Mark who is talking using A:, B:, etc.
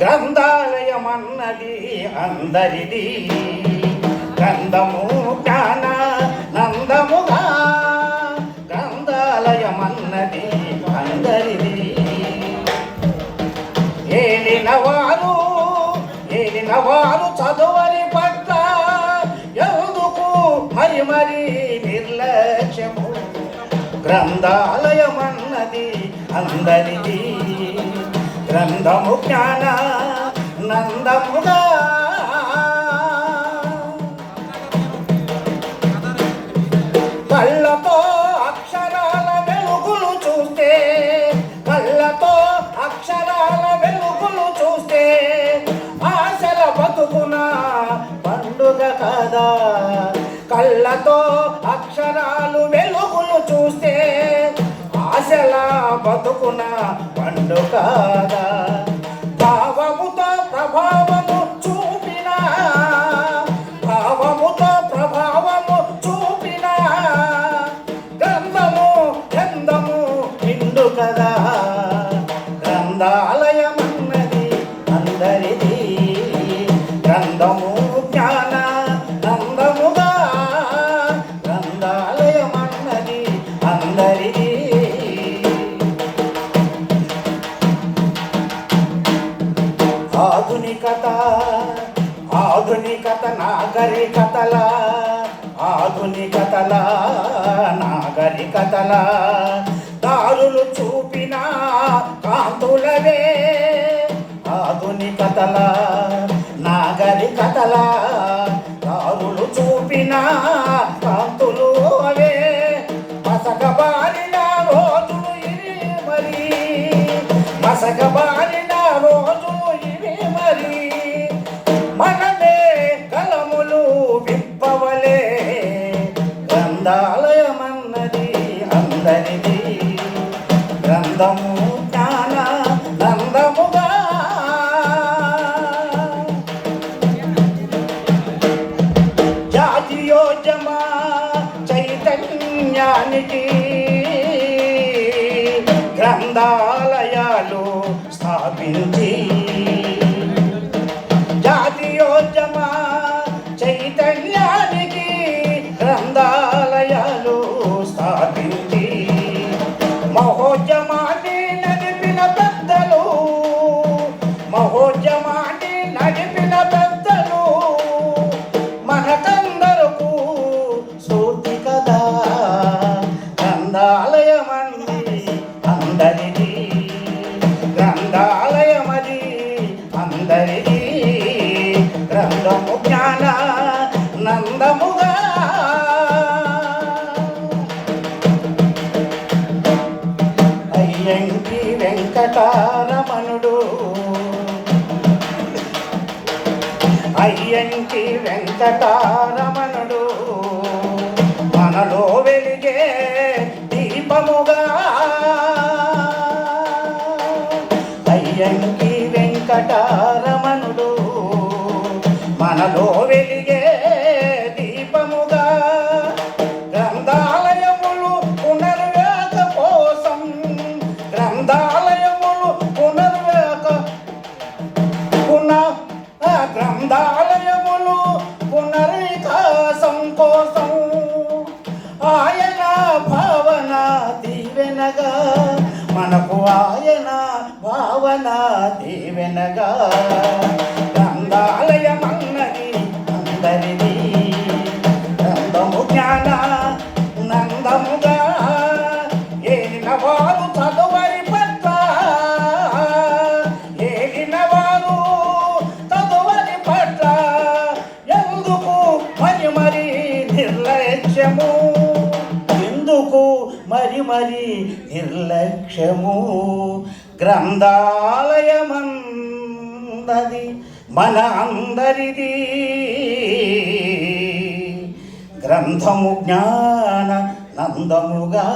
A: గ్రంథాలయమన్నది అందరిది. గంధము కాన నందముగా గ్రంథాలయమన్నది అందరిది. ఏలిన వారు ఏలిన వారు చదువని పట్ల ఎందుకు మరి మరి నిర్లక్ష్యము? గ్రంథాలయమన్నది అందరిది. గ్రంథము జ్ఞాన నందముగా కళ్ళతో అక్షరాల వెలుగులు చూస్తే కళ్ళతో అక్షరాల వెలుగులు చూస్తే ఆశల బతుకున పండుగ కదా. కళ్ళతో అక్షరాల బతుకున పండుగ కదా? భావముతో ప్రభావ ఆధునికత ఆధునికత నాగరికతల ఆధునికతల నాగరికతల. దారులు చూపిన కాంతులవే ఆధునికతల నాగరికతల. దారులు చూపిన కాంతులు అవే మసకబారిన రోజులు మరి. మసకబారిన చైతన్యానికి గ్రంథాలయాలు స్థాపించ నందముగా అయ్యంకి వెంకటారమణుడు. అయ్యంకి వెంకటారమణుడు. మనలో వెలిగే దీపముగా. అయ్యంకి వెంకటారమణుడు. మనలో వెలిగే గ్రంథాలయములు పునర్వికాసం కోసం ఆయన భావన దీవెనగా మనకు ఆయన భావన దీవెనగా. మరి నిర్లక్ష్యము గ్రంథాలయమందది మన అందరిది గ్రంథము జ్ఞాన నందముగా